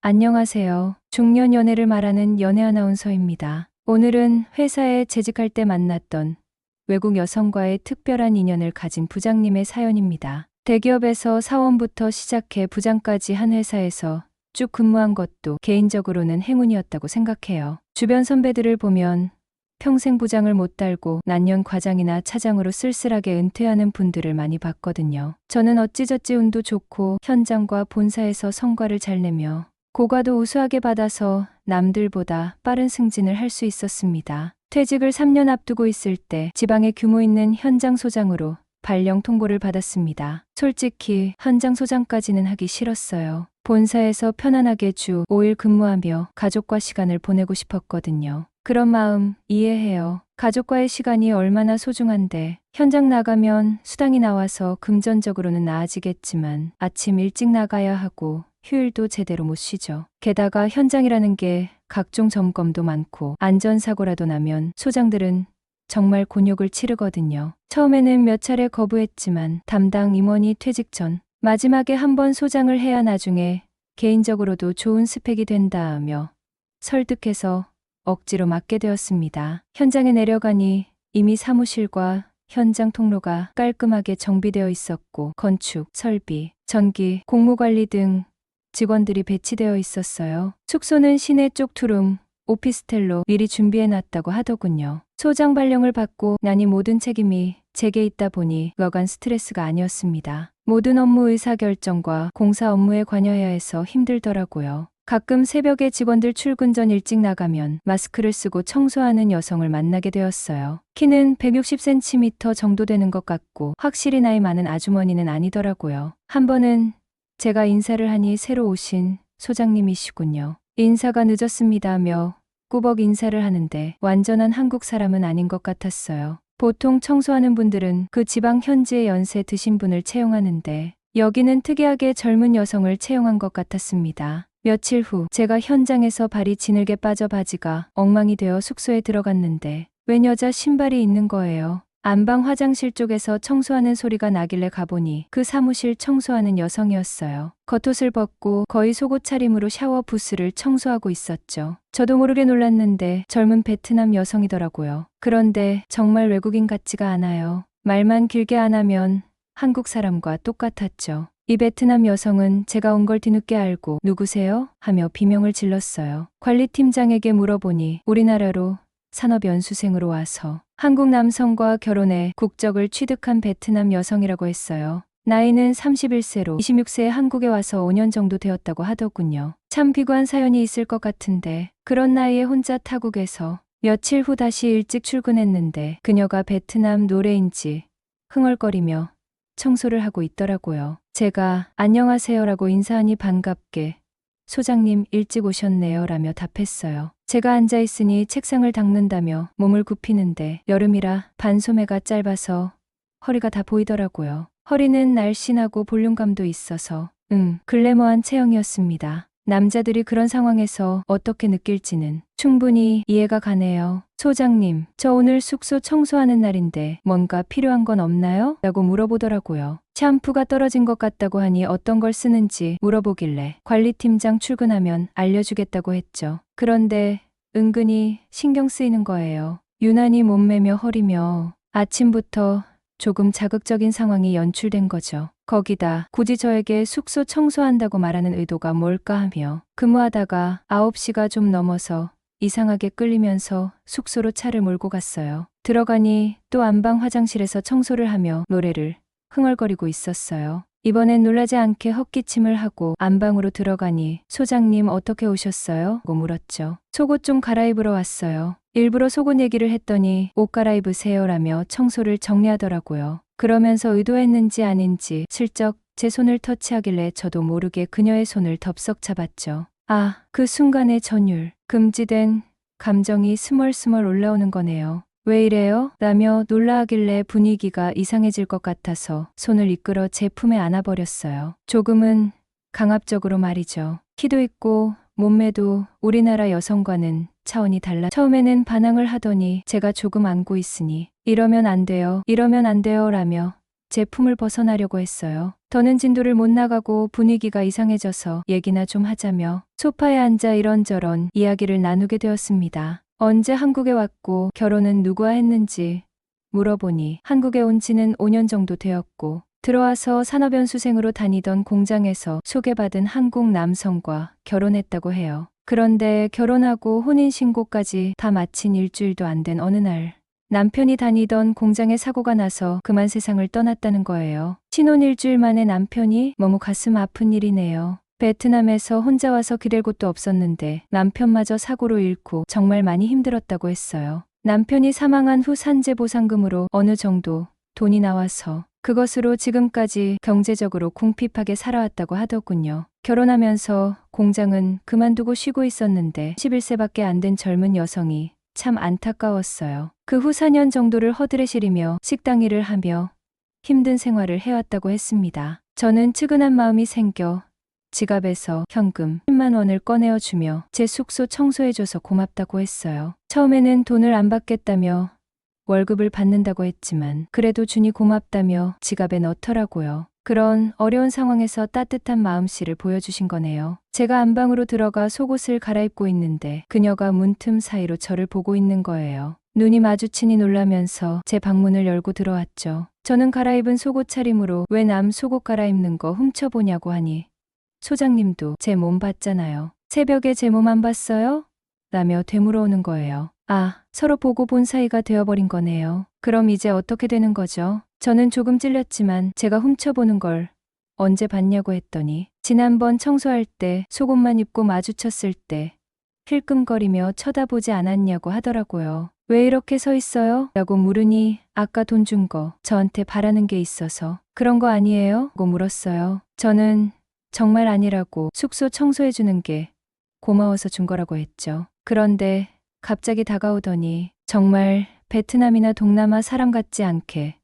안녕하세요. 중년 연애를 말하는 연애 아나운서입니다. 오늘은 회사에 재직할 때 만났던 외국 여성과의 특별한 인연을 가진 부장님의 사연입니다. 대기업에서 사원부터 시작해 부장까지 한 회사에서 쭉 근무한 것도 개인적으로는 행운이었다고 생각해요. 주변 선배들을 보면 평생 부장을 못 달고 난년 과장이나 차장으로 쓸쓸하게 은퇴하는 분들을 많이 봤거든요. 저는 어찌저찌 운도 좋고 현장과 본사에서 성과를 잘 내며 고과도 우수하게 받아서 남들보다 빠른 승진을 할 수 있었습니다. 퇴직을 3년 앞두고 있을 때 지방에 규모 있는 현장 소장으로 발령 통보를 받았습니다. 솔직히 현장 소장까지는 하기 싫었어요. 본사에서 편안하게 주 5일 근무하며 가족과 시간을 보내고 싶었거든요. 그런 마음 이해해요. 가족과의 시간이 얼마나 소중한데 현장 나가면 수당이 나와서 금전적으로는 나아지겠지만 아침 일찍 나가야 하고 휴일도 제대로 못 쉬죠. 게다가 현장이라는 게 각종 점검도 많고 안전사고라도 나면 소장들은 정말 곤욕을 치르거든요. 처음에는 몇 차례 거부했지만 담당 임원이 퇴직 전 마지막에 한 번 소장을 해야 나중에 개인적으로도 좋은 스펙이 된다며 설득해서 억지로 맡게 되었습니다. 현장에 내려가니 이미 사무실과 현장 통로가 깔끔하게 정비되어 있었고 건축, 설비, 전기, 공무관리 등 직원들이 배치되어 있었어요. 숙소는 시내 쪽 투룸, 오피스텔로 미리 준비해 놨다고 하더군요. 소장 발령을 받고 나니 모든 책임이 제게 있다 보니 여간 스트레스가 아니었습니다. 모든 업무 의사결정과 공사 업무에 관여해야 해서 힘들더라고요. 가끔 새벽에 직원들 출근 전 일찍 나가면 마스크를 쓰고 청소하는 여성을 만나게 되었어요. 키는 160cm 정도 되는 것 같고 확실히 나이 많은 아주머니는 아니더라고요. 한 번은 제가 인사를 하니 새로 오신 소장님이시군요. 인사가 늦었습니다며 꾸벅 인사를 하는데 완전한 한국 사람은 아닌 것 같았어요. 보통 청소하는 분들은 그 지방 현지의 연세 드신 분을 채용하는데 여기는 특이하게 젊은 여성을 채용한 것 같았습니다. 며칠 후 제가 현장에서 발이 지늘게 빠져 바지가 엉망이 되어 숙소에 들어갔는데 웬 여자 신발이 있는 거예요. 안방 화장실 쪽에서 청소하는 소리가 나길래 가보니 그 사무실 청소하는 여성이었어요. 겉옷을 벗고 거의 속옷 차림으로 샤워 부스를 청소하고 있었죠. 저도 모르게 놀랐는데 젊은 베트남 여성이더라고요. 그런데 정말 외국인 같지가 않아요. 말만 길게 안 하면 한국 사람과 똑같았죠. 이 베트남 여성은 제가 온 걸 뒤늦게 알고 누구세요? 하며 비명을 질렀어요. 관리팀장에게 물어보니 우리나라로 산업연수생으로 와서 한국 남성과 결혼해 국적을 취득한 베트남 여성이라고 했어요. 나이는 31세로 26세에 한국에 와서 5년 정도 되었다고 하더군요. 참 비관 사연이 있을 것 같은데 그런 나이에 혼자 타국에서 며칠 후 다시 일찍 출근했는데 그녀가 베트남 노래인지 흥얼거리며 청소를 하고 있더라고요. 제가 안녕하세요라고 인사하니 반갑게 소장님 일찍 오셨네요 라며 답했어요. 제가 앉아 있으니 책상을 닦는다며 몸을 굽히는데 여름이라 반소매가 짧아서 허리가 다 보이더라고요. 허리는 날씬하고 볼륨감도 있어서 응, 글래머한 체형이었습니다. 남자들이 그런 상황에서 어떻게 느낄지는 충분히 이해가 가네요. 소장님, 저 오늘 숙소 청소하는 날인데 뭔가 필요한 건 없나요? 라고 물어보더라고요. 샴푸가 떨어진 것 같다고 하니 어떤 걸 쓰는지 물어보길래 관리팀장 출근하면 알려주겠다고 했죠. 그런데 은근히 신경 쓰이는 거예요. 유난히 몸매며 허리며 아침부터 조금 자극적인 상황이 연출된 거죠. 거기다 굳이 저에게 숙소 청소한다고 말하는 의도가 뭘까 하며 근무하다가 9시가 좀 넘어서 이상하게 끌리면서 숙소로 차를 몰고 갔어요. 들어가니 또 안방 화장실에서 청소를 하며 노래를 흥얼거리고 있었어요. 이번엔 놀라지 않게 헛기침을 하고 안방으로 들어가니 소장님 어떻게 오셨어요? 고 물었죠. 속옷 좀 갈아입으러 왔어요. 일부러 속옷 얘기를 했더니 옷 갈아입으세요라며 청소를 정리하더라고요. 그러면서 의도했는지 아닌지 슬쩍 제 손을 터치하길래 저도 모르게 그녀의 손을 덥석 잡았죠. 아, 그 순간의 전율, 금지된 감정이 스멀스멀 올라오는 거네요. 왜 이래요? 라며 놀라하길래 분위기가 이상해질 것 같아서 손을 이끌어 제 품에 안아버렸어요. 조금은 강압적으로 말이죠. 키도 있고 몸매도 우리나라 여성과는 차원이 달라 처음에는 반항을 하더니 제가 조금 안고 있으니 이러면 안 돼요. 이러면 안 돼요. 라며 제품을 벗어나려고 했어요. 더는 진도를 못 나가고 분위기가 이상해져서 얘기나 좀 하자며 소파에 앉아 이런저런 이야기를 나누게 되었습니다. 언제 한국에 왔고 결혼은 누구와 했는지 물어보니 한국에 온 지는 5년 정도 되었고 들어와서 산업연수생으로 다니던 공장에서 소개받은 한국 남성과 결혼했다고 해요. 그런데 결혼하고 혼인신고까지 다 마친 일주일도 안 된 어느 날 남편이 다니던 공장에 사고가 나서 그만 세상을 떠났다는 거예요. 신혼 일주일 만에 남편이 너무 가슴 아픈 일이네요. 베트남에서 혼자 와서 기댈 곳도 없었는데 남편마저 사고로 잃고 정말 많이 힘들었다고 했어요. 남편이 사망한 후 산재 보상금으로 어느 정도 돈이 나와서 그것으로 지금까지 경제적으로 궁핍하게 살아왔다고 하더군요. 결혼하면서 공장은 그만두고 쉬고 있었는데 11세밖에 안 된 젊은 여성이 참 안타까웠어요. 그 후 4년 정도를 허드레실이며 식당 일을 하며 힘든 생활을 해왔다고 했습니다. 저는 측은한 마음이 생겨 지갑에서 현금 10만 원을 꺼내어 주며 제 숙소 청소해줘서 고맙다고 했어요. 처음에는 돈을 안 받겠다며 월급을 받는다고 했지만 그래도 주니 고맙다며 지갑에 넣더라고요. 그런 어려운 상황에서 따뜻한 마음씨를 보여주신 거네요. 제가 안방으로 들어가 속옷을 갈아입고 있는데 그녀가 문틈 사이로 저를 보고 있는 거예요. 눈이 마주치니 놀라면서 제 방문을 열고 들어왔죠. 저는 갈아입은 속옷 차림으로 왜 남 속옷 갈아입는 거 훔쳐보냐고 하니 소장님도 제 몸 봤잖아요. 새벽에 제 몸 안 봤어요? 라며 되물어오는 거예요. 아, 서로 보고 본 사이가 되어버린 거네요. 그럼 이제 어떻게 되는 거죠? 저는 조금 찔렸지만 제가 훔쳐보는 걸 언제 봤냐고 했더니 지난번 청소할 때 속옷만 입고 마주쳤을 때 힐끔거리며 쳐다보지 않았냐고 하더라고요. 왜 이렇게 서 있어요? 라고 물으니 아까 돈 준 거 저한테 바라는 게 있어서 그런 거 아니에요? 고 물었어요. 저는 정말 아니라고 숙소 청소해 주는 게 고마워서 준 거라고 했죠. 그런데 갑자기 다가오더니 정말 베트남이나 동남아 사람 같지 않게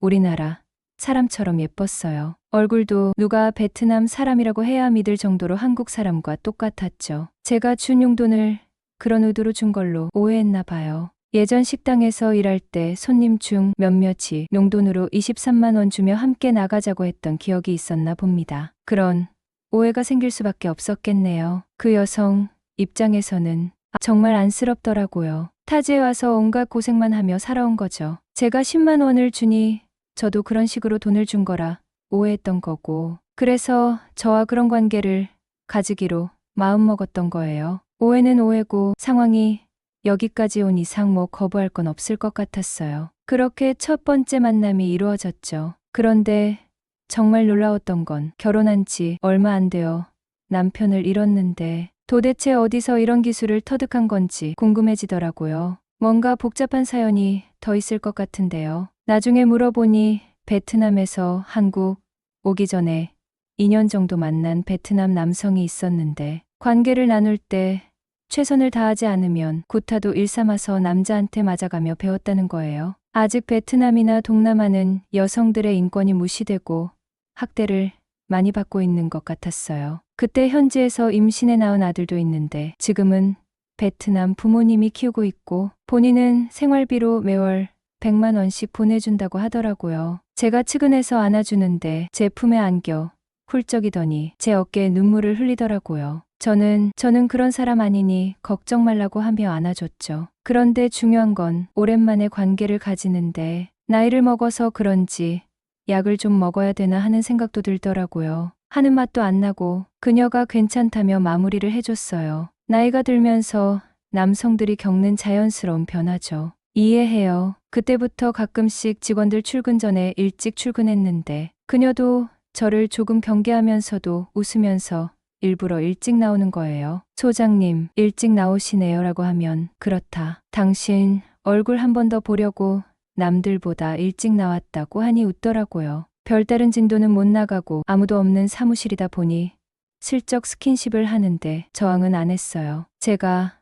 우리나라 사람처럼 예뻤어요. 얼굴도 누가 베트남 사람이라고 해야 믿을 정도로 한국 사람과 똑같았죠. 제가 준 용돈을 그런 의도로 준 걸로 오해했나 봐요. 예전 식당에서 일할 때 손님 중 몇몇이 용돈으로 23만 원 주며 함께 나가자고 했던 기억이 있었나 봅니다. 그런 오해가 생길 수밖에 없었겠네요. 그 여성 입장에서는 정말 안쓰럽더라고요. 타지에 와서 온갖 고생만 하며 살아온 거죠. 제가 10만 원을 주니 저도 그런 식으로 돈을 준 거라 오해했던 거고. 그래서 저와 그런 관계를 가지기로 마음먹었던 거예요. 오해는 오해고 상황이 여기까지 온 이상 뭐 거부할 건 없을 것 같았어요. 그렇게 첫 번째 만남이 이루어졌죠. 그런데 정말 놀라웠던 건 결혼한 지 얼마 안 되어 남편을 잃었는데 도대체 어디서 이런 기술을 터득한 건지 궁금해지더라고요. 뭔가 복잡한 사연이 더 있을 것 같은데요. 나중에 물어보니 베트남에서 한국 오기 전에 2년 정도 만난 베트남 남성이 있었는데 관계를 나눌 때 최선을 다하지 않으면 구타도 일삼아서 남자한테 맞아가며 배웠다는 거예요. 아직 베트남이나 동남아는 여성들의 인권이 무시되고 학대를 많이 받고 있는 것 같았어요. 그때 현지에서 임신해 낳은 아들도 있는데 지금은 베트남 부모님이 키우고 있고 본인은 생활비로 매월 100만 원씩 보내준다고 하더라고요. 제가 측은해서 안아주는데 제 품에 안겨 훌쩍이더니 제 어깨에 눈물을 흘리더라고요. 저는 저는 그런 사람 아니니 걱정 말라고 하며 안아줬죠. 그런데 중요한 건 오랜만에 관계를 가지는데 나이를 먹어서 그런지 약을 좀 먹어야 되나 하는 생각도 들더라고요. 하는 맛도 안 나고 그녀가 괜찮다며 마무리를 해줬어요. 나이가 들면서 남성들이 겪는 자연스러운 변화죠. 이해해요. 그때부터 가끔씩 직원들 출근 전에 일찍 출근했는데 그녀도 저를 조금 경계하면서도 웃으면서 일부러 일찍 나오는 거예요. 소장님, 일찍 나오시네요 라고 하면 그렇다. 당신 얼굴 한 번 더 보려고 남들보다 일찍 나왔다고 하니 웃더라고요. 별다른 진도는 못 나가고 아무도 없는 사무실이다 보니 슬쩍 스킨십을 하는데 저항은 안 했어요. 제가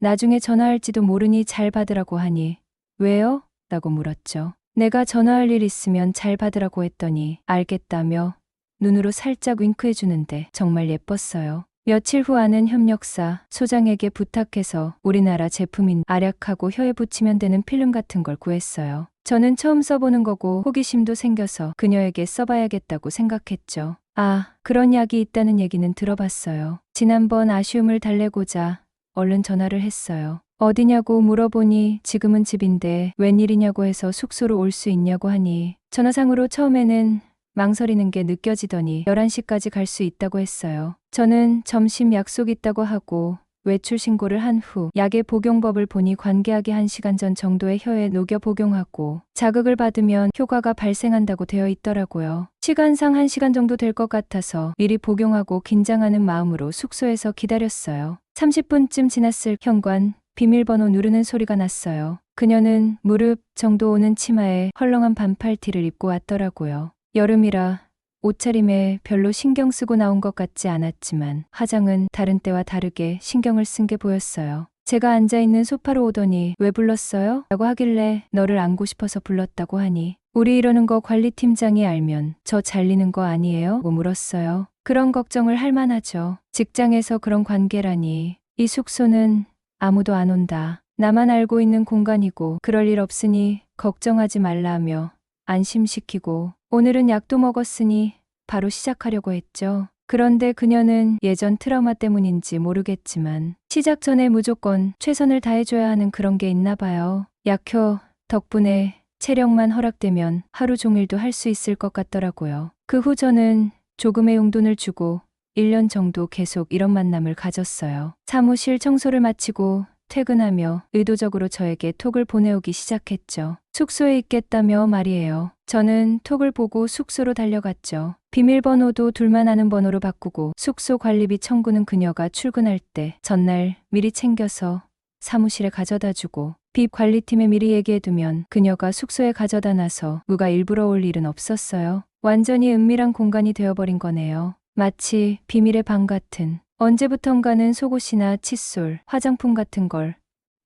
나중에 전화할지도 모르니 잘 받으라고 하니 왜요? 라고 물었죠. 내가 전화할 일 있으면 잘 받으라고 했더니 알겠다며 눈으로 살짝 윙크해 주는데 정말 예뻤어요. 며칠 후 아는 협력사 소장에게 부탁해서 우리나라 제품인 아약하고 혀에 붙이면 되는 필름 같은 걸 구했어요. 저는 처음 써보는 거고 호기심도 생겨서 그녀에게 써봐야겠다고 생각했죠. 아, 그런 약이 있다는 얘기는 들어봤어요. 지난번 아쉬움을 달래고자 얼른 전화를 했어요. 어디냐고 물어보니 지금은 집인데 웬일이냐고 해서 숙소로 올 수 있냐고 하니 전화상으로 처음에는 망설이는 게 느껴지더니 11시까지 갈 수 있다고 했어요. 저는 점심 약속 있다고 하고 외출 신고를 한 후 약의 복용법을 보니 관계하기 1시간 전 정도의 혀에 녹여 복용하고 자극을 받으면 효과가 발생한다고 되어 있더라고요. 시간상 1시간 정도 될 것 같아서 미리 복용하고 긴장하는 마음으로 숙소에서 기다렸어요. 30분쯤 지났을 현관 비밀번호 누르는 소리가 났어요. 그녀는 무릎 정도 오는 치마에 헐렁한 반팔티를 입고 왔더라고요. 여름이라 옷차림에 별로 신경 쓰고 나온 것 같지 않았지만 화장은 다른 때와 다르게 신경을 쓴 게 보였어요. 제가 앉아있는 소파로 오더니 왜 불렀어요? 라고 하길래 너를 안고 싶어서 불렀다고 하니 우리 이러는 거 관리팀장이 알면 저 잘리는 거 아니에요? 고 물었어요. 그런 걱정을 할 만하죠. 직장에서 그런 관계라니. 이 숙소는 아무도 안 온다. 나만 알고 있는 공간이고 그럴 일 없으니 걱정하지 말라며 안심시키고 오늘은 약도 먹었으니 바로 시작하려고 했죠. 그런데 그녀는 예전 트라우마 때문인지 모르겠지만 시작 전에 무조건 최선을 다해줘야 하는 그런 게 있나 봐요. 약효 덕분에 체력만 허락되면 하루 종일도 할 수 있을 것 같더라고요. 그 후 저는 조금의 용돈을 주고 1년 정도 계속 이런 만남을 가졌어요. 사무실 청소를 마치고 퇴근하며 의도적으로 저에게 톡을 보내오기 시작했죠. 숙소에 있겠다며 말이에요. 저는 톡을 보고 숙소로 달려갔죠. 비밀번호도 둘만 아는 번호로 바꾸고 숙소 관리비 청구는 그녀가 출근할 때 전날 미리 챙겨서 사무실에 가져다 주고 빕 관리팀에 미리 얘기해두면 그녀가 숙소에 가져다 놔서 누가 일부러 올 일은 없었어요. 완전히 은밀한 공간이 되어버린 거네요. 마치 비밀의 방 같은 언제부턴가는 속옷이나 칫솔, 화장품 같은 걸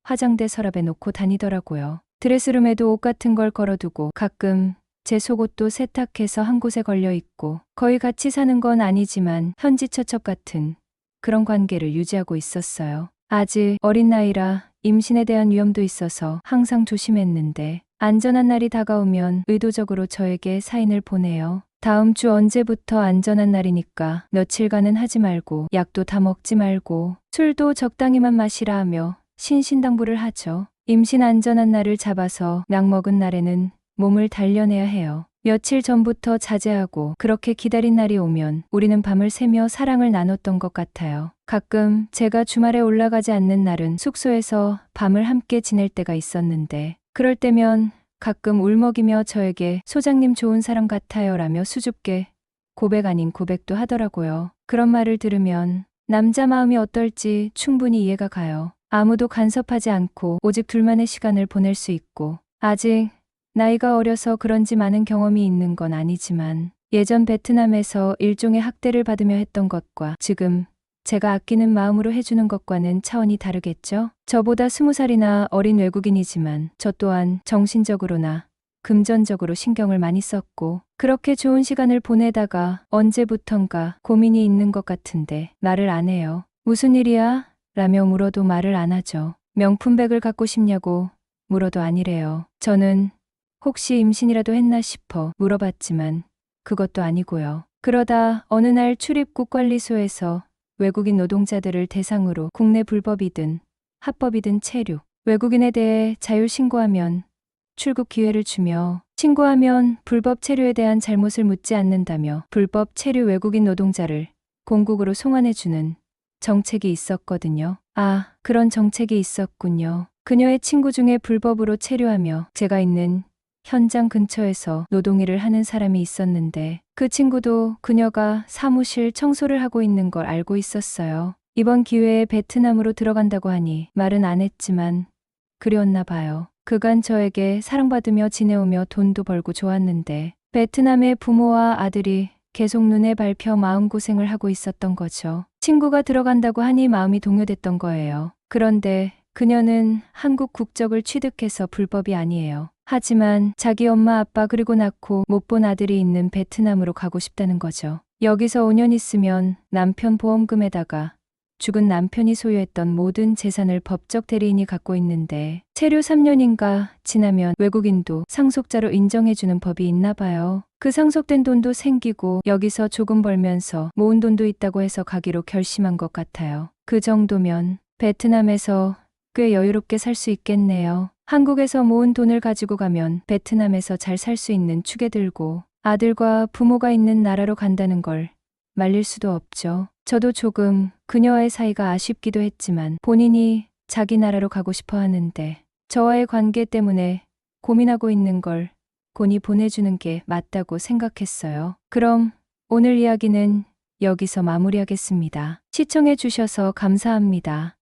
화장대 서랍에 놓고 다니더라고요. 드레스룸에도 옷 같은 걸 걸어두고 가끔 제 속옷도 세탁해서 한 곳에 걸려 있고 거의 같이 사는 건 아니지만 현지 처첩 같은 그런 관계를 유지하고 있었어요. 아직 어린 나이라 임신에 대한 위험도 있어서 항상 조심했는데 안전한 날이 다가오면 의도적으로 저에게 사인을 보내요. 다음 주 언제부터 안전한 날이니까 며칠간은 하지 말고 약도 다 먹지 말고 술도 적당히만 마시라 하며 신신당부를 하죠. 임신 안전한 날을 잡아서 약 먹은 날에는 몸을 단련해야 해요. 며칠 전부터 자제하고 그렇게 기다린 날이 오면 우리는 밤을 새며 사랑을 나눴던 것 같아요. 가끔 제가 주말에 올라가지 않는 날은 숙소에서 밤을 함께 지낼 때가 있었는데 그럴 때면 가끔 울먹이며 저에게 소장님 좋은 사람 같아요 라며 수줍게 고백 아닌 고백도 하더라고요. 그런 말을 들으면 남자 마음이 어떨지 충분히 이해가 가요. 아무도 간섭하지 않고 오직 둘만의 시간을 보낼 수 있고 아직 나이가 어려서 그런지 많은 경험이 있는 건 아니지만 예전 베트남에서 일종의 학대를 받으며 했던 것과 지금 제가 아끼는 마음으로 해주는 것과는 차원이 다르겠죠? 저보다 스무 살이나 어린 외국인이지만 저 또한 정신적으로나 금전적으로 신경을 많이 썼고 그렇게 좋은 시간을 보내다가 언제부턴가 고민이 있는 것 같은데 말을 안 해요. 무슨 일이야? 라며 물어도 말을 안 하죠. 명품백을 갖고 싶냐고 물어도 아니래요. 저는 혹시 임신이라도 했나 싶어 물어봤지만 그것도 아니고요. 그러다 어느 날 출입국 관리소에서 외국인 노동자들을 대상으로 국내 불법이든 합법이든 체류, 외국인에 대해 자율 신고하면 출국 기회를 주며 신고하면 불법 체류에 대한 잘못을 묻지 않는다며 불법 체류 외국인 노동자를 공국으로 송환해주는 정책이 있었거든요. 아, 그런 정책이 있었군요. 그녀의 친구 중에 불법으로 체류하며 제가 있는 현장 근처에서 노동일을 하는 사람이 있었는데 그 친구도 그녀가 사무실 청소를 하고 있는 걸 알고 있었어요. 이번 기회에 베트남으로 들어간다고 하니 말은 안 했지만 그리웠나 봐요. 그간 저에게 사랑받으며 지내오며 돈도 벌고 좋았는데 베트남의 부모와 아들이 계속 눈에 밟혀 마음고생을 하고 있었던 거죠. 친구가 들어간다고 하니 마음이 동요됐던 거예요. 그런데 그녀는 한국 국적을 취득해서 불법이 아니에요. 하지만 자기 엄마 아빠 그리고 낳고 못 본 아들이 있는 베트남으로 가고 싶다는 거죠. 여기서 5년 있으면 남편 보험금에다가 죽은 남편이 소유했던 모든 재산을 법적 대리인이 갖고 있는데 체류 3년인가 지나면 외국인도 상속자로 인정해주는 법이 있나 봐요. 그 상속된 돈도 생기고 여기서 조금 벌면서 모은 돈도 있다고 해서 가기로 결심한 것 같아요. 그 정도면 베트남에서 꽤 여유롭게 살 수 있겠네요. 한국에서 모은 돈을 가지고 가면 베트남에서 잘 살 수 있는 축에 들고 아들과 부모가 있는 나라로 간다는 걸 말릴 수도 없죠. 저도 조금 그녀와의 사이가 아쉽기도 했지만 본인이 자기 나라로 가고 싶어 하는데 저와의 관계 때문에 고민하고 있는 걸 곤이 보내주는 게 맞다고 생각했어요. 그럼 오늘 이야기는 여기서 마무리하겠습니다. 시청해 주셔서 감사합니다.